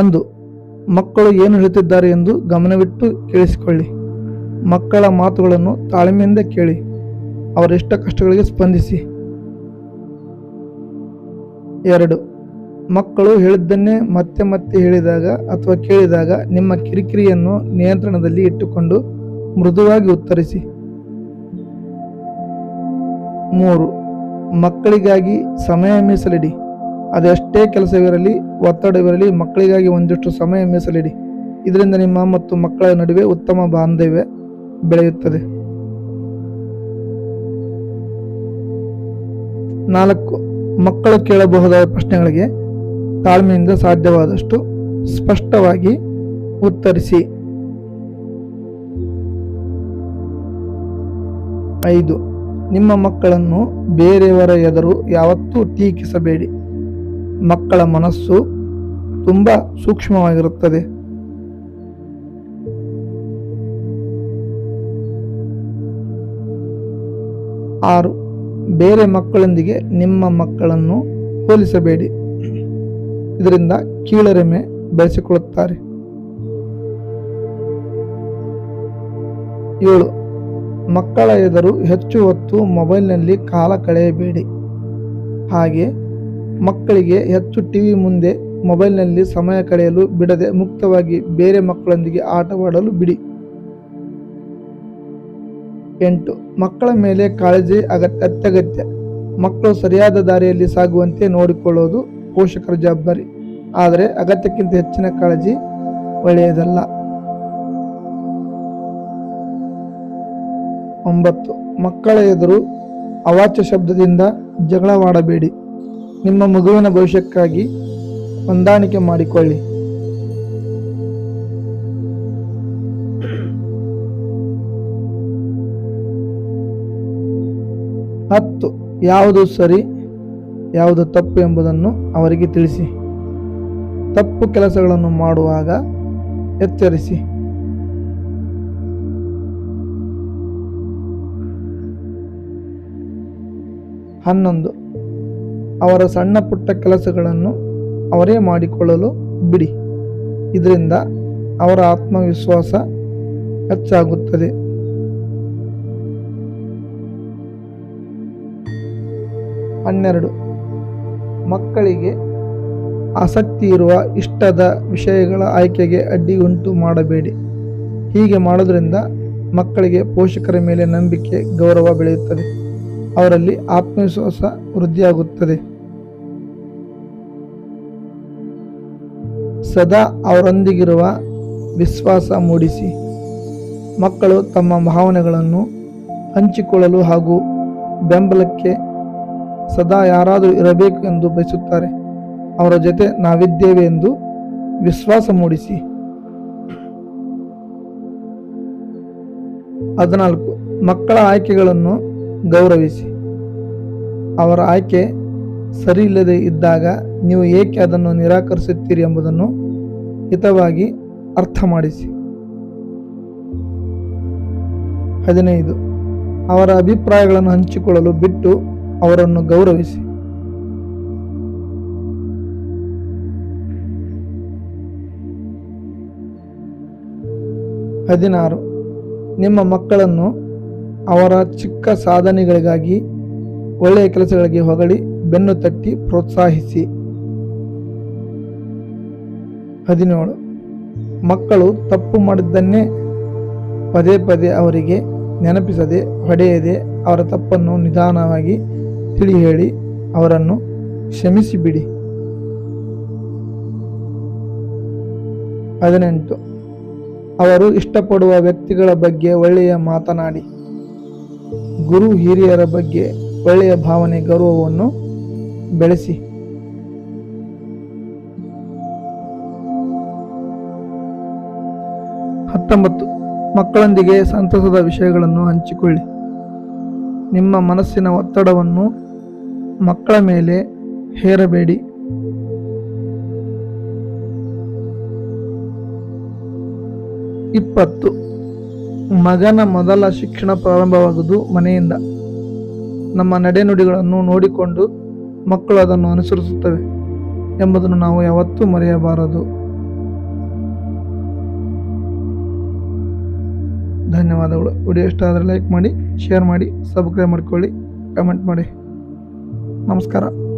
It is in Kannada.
ಒಂದು ಮಕ್ಕಳು ಏನು ಹೇಳುತ್ತಿದ್ದಾರೆ ಎಂದು ಗಮನವಿಟ್ಟು ಕೇಳಿಸಿಕೊಳ್ಳಿ. ಮಕ್ಕಳ ಮಾತುಗಳನ್ನು ತಾಳ್ಮೆಯಿಂದ ಕೇಳಿ ಅವರ ಇಷ್ಟ ಕಷ್ಟಗಳಿಗೆ ಸ್ಪಂದಿಸಿ. ಎರಡು, ಮಕ್ಕಳು ಹೇಳಿದ್ದನ್ನೇ ಮತ್ತೆ ಮತ್ತೆ ಹೇಳಿದಾಗ ಅಥವಾ ಕೇಳಿದಾಗ ನಿಮ್ಮ ಕಿರಿಕಿರಿಯನ್ನು ನಿಯಂತ್ರಣದಲ್ಲಿ ಇಟ್ಟುಕೊಂಡು ಮೃದುವಾಗಿ ಉತ್ತರಿಸಿ. ಮೂರು, ಮಕ್ಕಳಿಗಾಗಿ ಸಮಯ ಮೀಸಲಿಡಿ. ಅದೆಷ್ಟೇ ಕೆಲಸವಿರಲಿ ಒತ್ತಡವಿರಲಿ ಮಕ್ಕಳಿಗಾಗಿ ಒಂದಿಷ್ಟು ಸಮಯ ಮೀಸಲಿಡಿ. ಇದರಿಂದ ನಿಮ್ಮ ಮತ್ತು ಮಕ್ಕಳ ನಡುವೆ ಉತ್ತಮ ಬಾಂಧವ್ಯ ಬೆಳೆಯುತ್ತದೆ. ನಾಲ್ಕು, ಮಕ್ಕಳು ಕೇಳಬಹುದಾದ ಪ್ರಶ್ನೆಗಳಿಗೆ ತಾಳ್ಮೆಯಿಂದ ಸಾಧ್ಯವಾದಷ್ಟು ಸ್ಪಷ್ಟವಾಗಿ ಉತ್ತರಿಸಿ. ಐದು, ನಿಮ್ಮ ಮಕ್ಕಳನ್ನು ಬೇರೆಯವರ ಎದುರು ಯಾವತ್ತೂ ಟೀಕಿಸಬೇಡಿ. ಮಕ್ಕಳ ಮನಸ್ಸು ತುಂಬ ಸೂಕ್ಷ್ಮವಾಗಿರುತ್ತದೆ. ಆರು, ಬೇರೆ ಮಕ್ಕಳೊಂದಿಗೆ ನಿಮ್ಮ ಮಕ್ಕಳನ್ನು ಹೋಲಿಸಬೇಡಿ. ಇದರಿಂದ ಕೀಳರಿಮೆ ಬೆಳೆಸಿಕೊಳ್ಳುತ್ತಾರೆ. ಏಳು, ಮಕ್ಕಳ ಎದುರು ಹೆಚ್ಚು ಹೊತ್ತು ಮೊಬೈಲ್ನಲ್ಲಿ ಕಾಲ ಕಳೆಯಬೇಡಿ. ಹಾಗೆ ಮಕ್ಕಳಿಗೆ ಹೆಚ್ಚು ಟಿವಿ ಮುಂದೆ ಮೊಬೈಲ್ನಲ್ಲಿ ಸಮಯ ಕಳೆಯಲು ಬಿಡದೆ ಮುಕ್ತವಾಗಿ ಬೇರೆ ಮಕ್ಕಳೊಂದಿಗೆ ಆಟವಾಡಲು ಬಿಡಿ. ಎಂಟು, ಮಕ್ಕಳ ಮೇಲೆ ಕಾಳಜಿ ಅಗತ್ಯ ಅತ್ಯಗತ್ಯ. ಮಕ್ಕಳು ಸರಿಯಾದ ದಾರಿಯಲ್ಲಿ ಸಾಗುವಂತೆ ನೋಡಿಕೊಳ್ಳುವುದು ಪೋಷಕರ ಜವಾಬ್ದಾರಿ. ಆದರೆ ಅಗತ್ಯಕ್ಕಿಂತ ಹೆಚ್ಚಿನ ಕಾಳಜಿ ಒಳ್ಳೆಯದಲ್ಲ. ಒಂಬತ್ತು, ಮಕ್ಕಳ ಎದುರು ಅವಾಚ್ಯ ಶಬ್ದದಿಂದ ಜಗಳವಾಡಬೇಡಿ. ನಿಮ್ಮ ಮಗುವಿನ ಭವಿಷ್ಯಕ್ಕಾಗಿ ಹೊಂದಾಣಿಕೆ ಮಾಡಿಕೊಳ್ಳಿ. ಹತ್ತು, ಯಾವುದು ಸರಿ, ಯಾವುದು ತಪ್ಪು ಎಂಬುದನ್ನು ಅವರಿಗೆ ತಿಳಿಸಿ. ತಪ್ಪು ಕೆಲಸಗಳನ್ನು ಮಾಡುವಾಗ ಎಚ್ಚರಿಸಿ. ಹನ್ನೊಂದು ಅವರ ಸಣ್ಣ ಪುಟ್ಟ ಕೆಲಸಗಳನ್ನು ಅವರೇ ಮಾಡಿಕೊಳ್ಳಲು ಬಿಡಿ. ಇದರಿಂದ ಅವರ ಆತ್ಮವಿಶ್ವಾಸ ಹೆಚ್ಚಾಗುತ್ತದೆ. ಹನ್ನೆರಡು. ಮಕ್ಕಳಿಗೆ ಆಸಕ್ತಿ ಇರುವ ಇಷ್ಟದ ವಿಷಯಗಳ ಆಯ್ಕೆಗೆ ಅಡ್ಡಿ ಉಂಟು ಮಾಡಬೇಡಿ. ಹೀಗೆ ಮಾಡೋದ್ರಿಂದ ಮಕ್ಕಳಿಗೆ ಪೋಷಕರ ಮೇಲೆ ನಂಬಿಕೆ, ಗೌರವ ಬೆಳೆಯುತ್ತದೆ. ಅವರಲ್ಲಿ ಆತ್ಮವಿಶ್ವಾಸ ವೃದ್ಧಿಯಾಗುತ್ತದೆ. ಸದಾ ಅವರೊಂದಿಗಿರುವ ವಿಶ್ವಾಸ ಮೂಡಿಸಿ ಮಕ್ಕಳು ತಮ್ಮ ಭಾವನೆಗಳನ್ನು ಹಂಚಿಕೊಳ್ಳಲು ಹಾಗೂ ಬೆಂಬಲಕ್ಕೆ ಸದಾ ಯಾರಾದರೂ ಇರಬೇಕು ಎಂದು ಬಯಸುತ್ತಾರೆ. ಅವರ ಜೊತೆ ನಾವಿದ್ದೇವೆ ಎಂದು ವಿಶ್ವಾಸ ಮೂಡಿಸಿ. ಹದಿನಾಲ್ಕು ಮಕ್ಕಳ ಆಯ್ಕೆಗಳನ್ನು ಗೌರವಿಸಿ. ಅವರ ಆಯ್ಕೆ ಸರಿ ಇಲ್ಲದೆ ಇದ್ದಾಗ ನೀವು ಏಕೆ ಅದನ್ನು ನಿರಾಕರಿಸುತ್ತೀರಿ ಎಂಬುದನ್ನು ಹಿತವಾಗಿ ಅರ್ಥ ಮಾಡಿಸಿ ಹದಿನೈದು. ಅವರ ಅಭಿಪ್ರಾಯಗಳನ್ನು ಹಂಚಿಕೊಳ್ಳಲು ಬಿಟ್ಟು ಅವರನ್ನು ಗೌರವಿಸಿ. ಹದಿನಾರು. ನಿಮ್ಮ ಮಕ್ಕಳನ್ನು ಅವರ ಚಿಕ್ಕ ಸಾಧನೆಗಳಿಗಾಗಿ ಒಳ್ಳೆಯ ಕೆಲಸಗಳಿಗೆ ಹೊಗಳಿ. ಬೆನ್ನು ತಟ್ಟಿ ಪ್ರೋತ್ಸಾಹಿಸಿ. ಹದಿನೇಳು. ಮಕ್ಕಳು ತಪ್ಪು ಮಾಡಿದ್ದನ್ನೇ ಪದೇ ಪದೇ ಅವರಿಗೆ ನೆನಪಿಸದೆ, ಹೊಡೆಯದೆ ಅವರ ತಪ್ಪನ್ನು ನಿಧಾನವಾಗಿ ತಿಳಿ ಹೇಳಿ ಅವರನ್ನು ಕ್ಷಮಿಸಿಬಿಡಿ. ಹದಿನೆಂಟು. ಅವರು ಇಷ್ಟಪಡುವ ವ್ಯಕ್ತಿಗಳ ಬಗ್ಗೆ ಒಳ್ಳೆಯ ಮಾತನಾಡಿ. ಗುರು ಹಿರಿಯರ ಬಗ್ಗೆ ಒಳ್ಳೆಯ ಭಾವನೆ, ಗೌರವವನ್ನು ಬೆಳೆಸಿ. ಹತ್ತೊಂಬತ್ತು, ಮಕ್ಕಳೊಂದಿಗೆ ಸಂತಸದ ವಿಷಯಗಳನ್ನು ಹಂಚಿಕೊಳ್ಳಿ. ನಿಮ್ಮ ಮನಸ್ಸಿನ ಒತ್ತಡವನ್ನು ಮಕ್ಕಳ ಮೇಲೆ ಹೇರಬೇಡಿ. ಇಪ್ಪತ್ತು, ಮಗನ ಮೊದಲ ಶಿಕ್ಷಣ ಪ್ರಾರಂಭವಾಗುವುದು ಮನೆಯಿಂದ. ನಮ್ಮ ನಡೆನುಡಿಗಳನ್ನು ನೋಡಿಕೊಂಡು ಮಕ್ಕಳು ಅದನ್ನು ಅನುಸರಿಸುತ್ತವೆ ಎಂಬುದನ್ನು ನಾವು ಯಾವತ್ತೂ ಮರೆಯಬಾರದು. ಧನ್ಯವಾದಗಳು. ವಿಡಿಯೋ ಇಷ್ಟ ಆದರೆ ಲೈಕ್ ಮಾಡಿ, ಶೇರ್ ಮಾಡಿ, ಸಬ್ಸ್ಕ್ರೈಬ್ ಮಾಡ್ಕೊಳ್ಳಿ, ಕಮೆಂಟ್ ಮಾಡಿ. ನಮಸ್ಕಾರ.